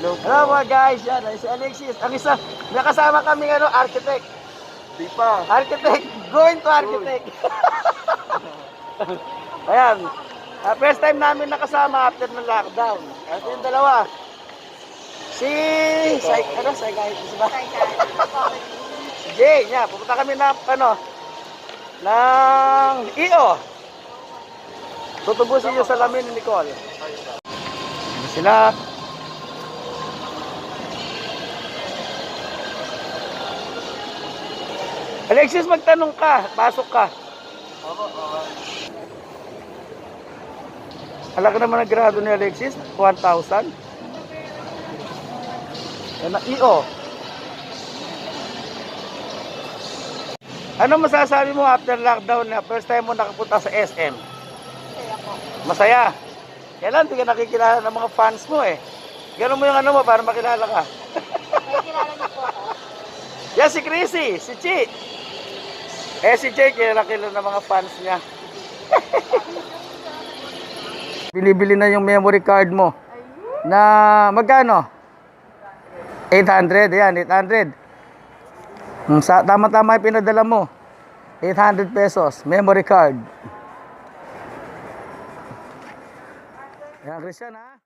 Hello po. Mga guys, yan, ay si Alexis. Ang isa, nakasama kami ano, architect. Di pa. Architect, going to architect. Ayan, ah, first time namin nakasama after ng lockdown. Ito yung dalawa. Si, psych, ano, psychiatrist ba? Si Jay, niya, pupunta kami na, ano, ng EO. Tutubusin yung salamin ni Nicole. Sila? Alexis, magtanong ka. Pasok ka. Ako, okay. Alam ka naman ang grado ni Alexis? 1,000? Yan ang EO. Ano masasabi mo after lockdown na first time mo nakapunta sa SM? Masaya. Kailan hindi ka nakikilala ng mga fans mo eh. Ganun mo yung ano mo para makilala ka. Nakikilala niyo po ako. Yan si Chrissy, si Chi. Eh si Chi, kilala kilala ng mga fans niya. Binibili na yung memory card mo. Na magkano? 800, yan, 800. Hmm, Sa, tama-tama yung pinadala mo. 800 pesos, memory card. Yan, Christian ha?